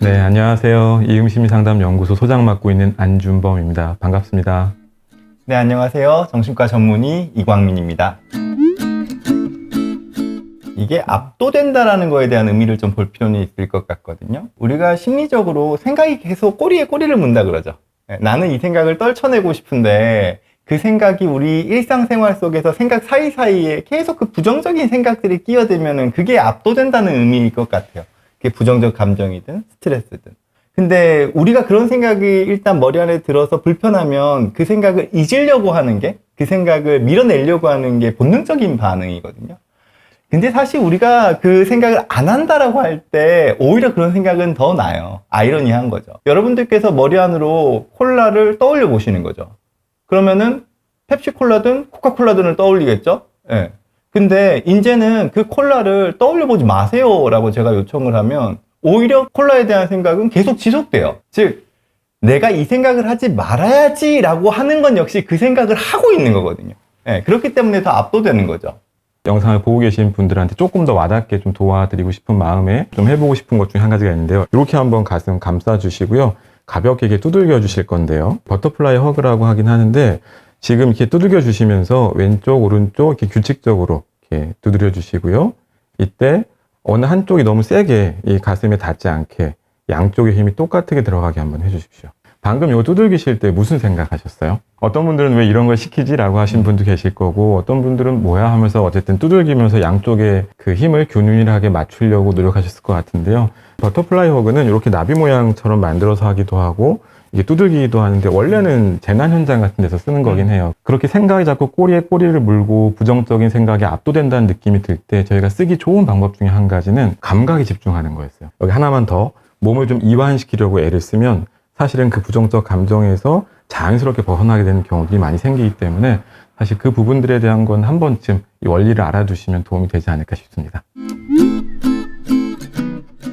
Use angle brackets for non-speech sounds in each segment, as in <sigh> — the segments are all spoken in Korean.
네, 안녕하세요. 이음심리상담연구소 소장 맡고 있는 안준범입니다. 반갑습니다. 네, 안녕하세요. 정신과 전문의 이광민입니다. 이게 압도된다라는 거에 대한 의미를 좀 볼 필요는 있을 것 같거든요. 우리가 심리적으로 생각이 계속 꼬리에 꼬리를 문다 그러죠. 네, 나는 이 생각을 떨쳐내고 싶은데 그 생각이 우리 일상생활 속에서 생각 사이사이에 계속 그 부정적인 생각들이 끼어들면은 그게 압도된다는 의미일 것 같아요. 그게 부정적 감정이든 스트레스든. 근데 우리가 그런 생각이 일단 머리 안에 들어서 불편하면 그 생각을 잊으려고 하는 게 그 생각을 밀어내려고 하는 게 본능적인 반응이거든요. 근데 사실 우리가 그 생각을 안 한다라고 할 때 오히려 그런 생각은 더 나요. 아이러니한 거죠. 여러분들께서 머리 안으로 콜라를 떠올려 보시는 거죠. 그러면은 펩시콜라든 코카콜라든을 떠올리겠죠? 예. 근데 이제는 그 콜라를 떠올려 보지 마세요라고 제가 요청을 하면 오히려 콜라에 대한 생각은 계속 지속돼요. 즉 내가 이 생각을 하지 말아야지라고 하는 건 역시 그 생각을 하고 있는 거거든요. 예. 그렇기 때문에 더 압도되는 거죠. 영상을 보고 계신 분들한테 조금 더 와닿게 좀 도와드리고 싶은 마음에 좀 해보고 싶은 것 중에 한 가지가 있는데요. 이렇게 한번 가슴 감싸주시고요. 가볍게 두들겨 주실 건데요. 버터플라이 허그라고 하긴 하는데 지금 이렇게 두들겨 주시면서 왼쪽, 오른쪽 이렇게 규칙적으로 이렇게 두드려 주시고요. 이때 어느 한쪽이 너무 세게 이 가슴에 닿지 않게 양쪽의 힘이 똑같게 들어가게 한번 해주십시오. 방금 이거 두들기실 때 무슨 생각하셨어요? 어떤 분들은 왜 이런 걸 시키지라고 하신 분도 계실 거고 어떤 분들은 뭐야 하면서 어쨌든 두들기면서 양쪽의 그 힘을 균일하게 맞추려고 노력하셨을 것 같은데요. 버터플라이 허그는 이렇게 나비 모양처럼 만들어서 하기도 하고 이게 두들기기도 하는데 원래는 재난 현장 같은 데서 쓰는 거긴 해요. 그렇게 생각이 자꾸 꼬리에 꼬리를 물고 부정적인 생각에 압도된다는 느낌이 들 때 저희가 쓰기 좋은 방법 중에 한 가지는 감각에 집중하는 거였어요. 여기 하나만 더 몸을 좀 이완시키려고 애를 쓰면 사실은 그 부정적 감정에서 자연스럽게 벗어나게 되는 경우들이 많이 생기기 때문에 사실 그 부분들에 대한 건 한 번쯤 이 원리를 알아두시면 도움이 되지 않을까 싶습니다.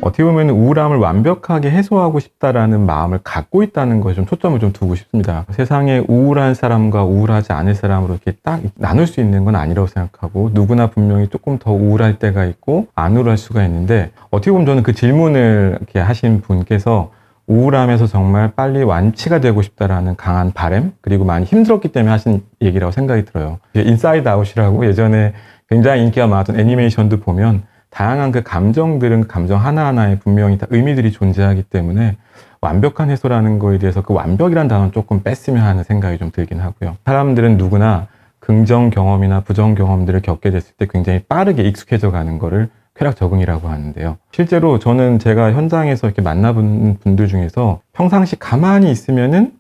어떻게 보면 우울함을 완벽하게 해소하고 싶다라는 마음을 갖고 있다는 것에 좀 초점을 좀 두고 싶습니다. 세상에 우울한 사람과 우울하지 않을 사람으로 이렇게 딱 나눌 수 있는 건 아니라고 생각하고 누구나 분명히 조금 더 우울할 때가 있고 안 우울할 수가 있는데 어떻게 보면 저는 그 질문을 이렇게 하신 분께서 우울함에서 정말 빨리 완치가 되고 싶다라는 강한 바램 그리고 많이 힘들었기 때문에 하신 얘기라고 생각이 들어요. 인사이드 아웃이라고 예전에 굉장히 인기가 많았던 애니메이션도 보면 다양한 그 감정들은 감정 하나하나에 분명히 다 의미들이 존재하기 때문에 완벽한 해소라는 거에 대해서 그 완벽이란 단어는 조금 뺐으면 하는 생각이 좀 들긴 하고요. 사람들은 누구나 긍정 경험이나 부정 경험들을 겪게 됐을 때 굉장히 빠르게 익숙해져 가는 거를 쾌락 적응이라고 하는데요. 실제로 저는 제가 현장에서 이렇게 만나본 분들 중에서 평상시 가만히 있으면은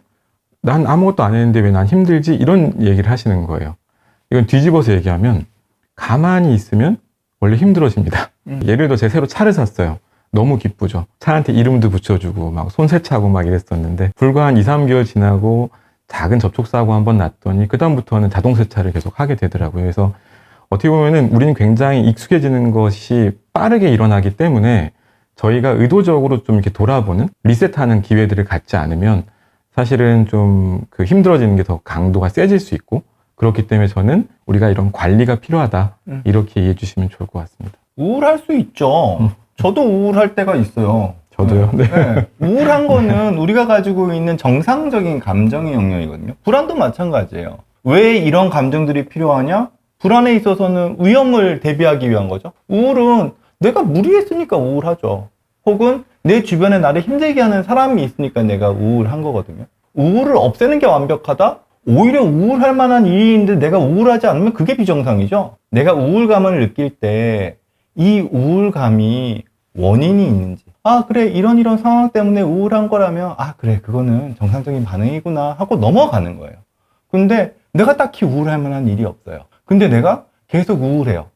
난 아무것도 안 했는데 왜 난 힘들지? 이런 얘기를 하시는 거예요. 이건 뒤집어서 얘기하면 가만히 있으면 원래 힘들어집니다. 음. 예를 들어 제가 새로 차를 샀어요. 너무 기쁘죠. 차한테 이름도 붙여주고 막 손세차고 막 이랬었는데 불과 한 2, 3개월 지나고 작은 접촉사고 한 번 났더니 그다음부터는 자동세차를 계속 하게 되더라고요. 그래서 어떻게 보면은 우리는 굉장히 익숙해지는 것이 빠르게 일어나기 때문에 저희가 의도적으로 좀 이렇게 돌아보는 리셋하는 기회들을 갖지 않으면 사실은 좀 그 힘들어지는 게 더 강도가 세질 수 있고 그렇기 때문에 저는 우리가 이런 관리가 필요하다 음. 이렇게 이해해 주시면 좋을 것 같습니다. 우울할 수 있죠. 음. 저도 우울할 때가 있어요. 저도요. 네. 네. 우울한 <laughs> 거는 우리가 가지고 있는 정상적인 감정의 영역이거든요. 불안도 마찬가지예요. 왜 이런 감정들이 필요하냐? 불안에 있어서는 위험을 대비하기 위한 거죠. 우울은 내가 무리했으니까 우울하죠. 혹은 내 주변에 나를 힘들게 하는 사람이 있으니까 내가 우울한 거거든요. 우울을 없애는 게 완벽하다? 오히려 우울할 만한 있는데 내가 우울하지 않으면 그게 비정상이죠. 내가 우울감을 느낄 때 이 우울감이 원인이 있는지. 아, 그래. 이런 이런 상황 때문에 우울한 거라면, 아, 그래. 그거는 정상적인 반응이구나. 하고 넘어가는 거예요. 근데 내가 딱히 우울할 만한 일이 없어요. 근데 내가 계속 우울해요.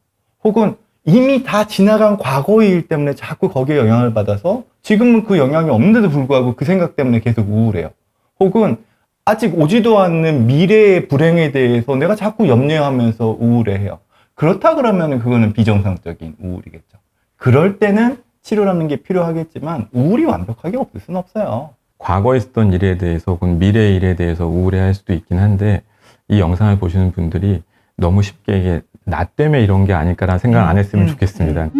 혹은 이미 다 지나간 과거의 일 때문에 자꾸 거기에 영향을 받아서 지금은 그 영향이 없는데도 불구하고 그 생각 때문에 계속 우울해요. 혹은 아직 오지도 않는 미래의 불행에 대해서 내가 자꾸 염려하면서 우울해해요. 그렇다 그러면 그거는 비정상적인 우울이겠죠. 그럴 때는 치료라는 게 필요하겠지만 우울이 완벽하게 없을 수는 없어요. 과거에 있었던 일에 대해서 혹은 미래의 일에 대해서 우울해할 수도 있긴 한데 이 영상을 보시는 분들이 너무 쉽게 이게 나 때문에 이런 게 아닐까라는 생각 안 했으면 음, 좋겠습니다.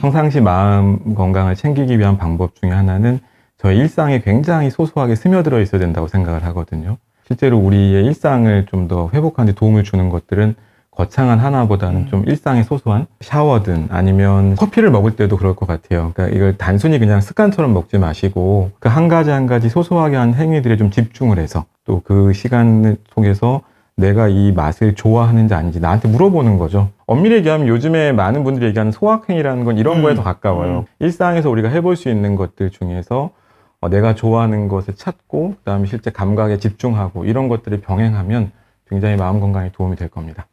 평상시 마음 건강을 챙기기 위한 방법 중에 하나는 저희 일상에 굉장히 소소하게 스며들어 있어야 된다고 생각을 하거든요. 실제로 우리의 일상을 좀 더 회복하는 데 도움을 주는 것들은 거창한 하나보다는 음. 좀 일상의 소소한 샤워든 아니면 커피를 먹을 때도 그럴 것 같아요. 그러니까 이걸 단순히 그냥 습관처럼 먹지 마시고 그 한 가지 한 가지 소소하게 한 행위들에 좀 집중을 해서 또 그 시간 속에서 내가 이 맛을 좋아하는지 아닌지 나한테 물어보는 거죠. 엄밀히 얘기하면 요즘에 많은 분들이 얘기하는 소확행이라는 건 이런 음. 거에 더 가까워요. 음. 일상에서 우리가 해볼 수 있는 것들 중에서 어, 내가 좋아하는 것을 찾고 그다음에 실제 감각에 집중하고 이런 것들을 병행하면 굉장히 마음 건강에 도움이 될 겁니다.